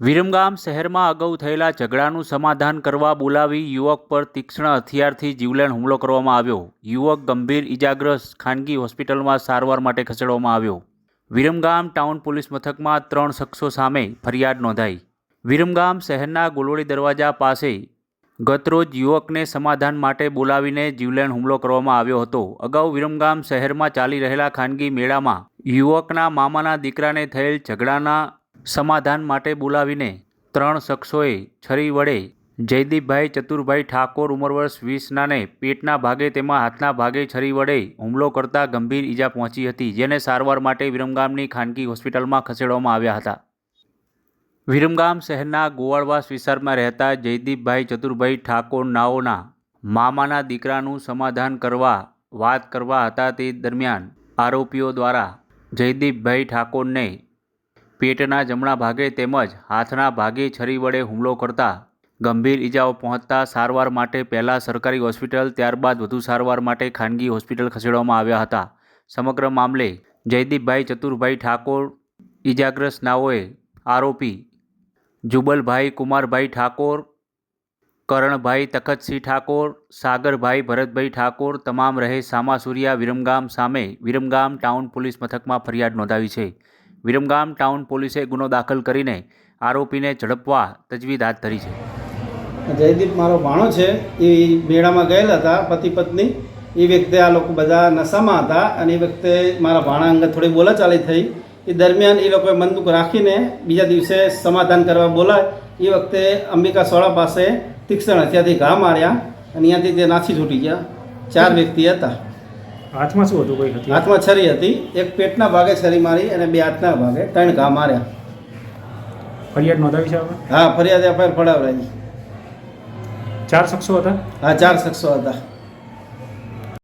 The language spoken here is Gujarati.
વિરમગામ શહેરમાં અગાઉ થયેલા ઝઘડાનું સમાધાન કરવા બોલાવી યુવક પર તીક્ષ્ણ હથિયારથી જીવલેણ હુમલો કરવામાં આવ્યો. યુવક ગંભીર ઇજાગ્રસ્ત ખાનગી હોસ્પિટલમાં સારવાર માટે ખસેડવામાં આવ્યો. વિરમગામ ટાઉન પોલીસ મથકમાં ત્રણ શખ્સો સામે ફરિયાદ નોંધાઈ. વિરમગામ શહેરના ગોલોડી દરવાજા પાસે ગતરોજ યુવકને સમાધાન માટે બોલાવીને જીવલેણ હુમલો કરવામાં આવ્યો હતો. અગાઉ વિરમગામ શહેરમાં ચાલી રહેલા ખાનગી મેળામાં યુવકના મામાના દીકરાને થયેલ ઝઘડાના સમાધાન માટે બોલાવીને ત્રણ શખ્સોએ છરી વડે જયદીપભાઈ ચતુરભાઈ ઠાકોર ઉંમર વર્ષ વીસનાને પેટના ભાગે તેમાં હાથના ભાગે છરી વડે હુમલો કરતા ગંભીર ઈજા પહોંચી હતી, જેને સારવાર માટે વિરમગામની ખાનગી હોસ્પિટલમાં ખસેડવામાં આવ્યા હતા. વિરમગામ શહેરના ગોવાળવાસ વિસ્તારમાં રહેતા જયદીપભાઈ ચતુરભાઈ ઠાકોર નાઓના મામાના દીકરાનું સમાધાન કરવા વાત કરવા હતા તે દરમિયાન આરોપીઓ દ્વારા જયદીપભાઈ ઠાકોરને પેટના જમણા ભાગે તેમજ હાથના ભાગે છરી વડે હુમલો કરતા ગંભીર ઈજાઓ પહોંચતા સારવાર માટે પહેલાં સરકારી હોસ્પિટલ, ત્યારબાદ વધુ સારવાર માટે ખાનગી હોસ્પિટલ ખસેડવામાં આવ્યા હતા. સમગ્ર મામલે જયદીપભાઈ ચતુરભાઈ ઠાકોર ઈજાગ્રસ્ત નાઓએ આરોપી જુબલભાઈ કુમારભાઈ ઠાકોર, કરણભાઈ તખતસિંહ ઠાકોર, સાગરભાઈ ભરતભાઈ ઠાકોર તમામ રહે સામાસુરિયા વિરમગામ સામે વિરમગામ ટાઉન પોલીસ મથકમાં ફરિયાદ નોંધાવી છે. વિરમગામ ટાઉન પોલીસે ગુનો દાખલ કરીને આરોપીને ઝડપવા તજવીજ હાથ ધરી છે. જયદીપ, મારો ભાણો છે. એ મેળામાં ગયેલા હતા, પતિ પત્ની. એ વખતે આ લોકો બધા નશામાં હતા અને એ વખતે મારા ભાણા અંગે થોડી બોલાચાલી થઈ. એ દરમિયાન એ લોકોએ બંદૂક રાખીને બીજા દિવસે સમાધાન કરવા બોલાય. એ વખતે અંબિકા સોળા પાસે તીક્ષ્ણ હથિયારથી ઘા માર્યા અને અહીંયાથી તે નાસી છૂટી ગયા. ચાર વ્યક્તિ હતા. હાથમાં શું હતું કોઈ હતી હાથમાં છરી હતી. એક પેટના ભાગે છરી મારી અને બે હાથના ભાગે. ત્રણ ઘા માર્યા. ફરિયાદ નોંધાવી છે હા ફરિયાદ એફઆઈઆર ફડાવડાવી ચાર શખ્સો હતા? હા ચાર શખ્સો હતા.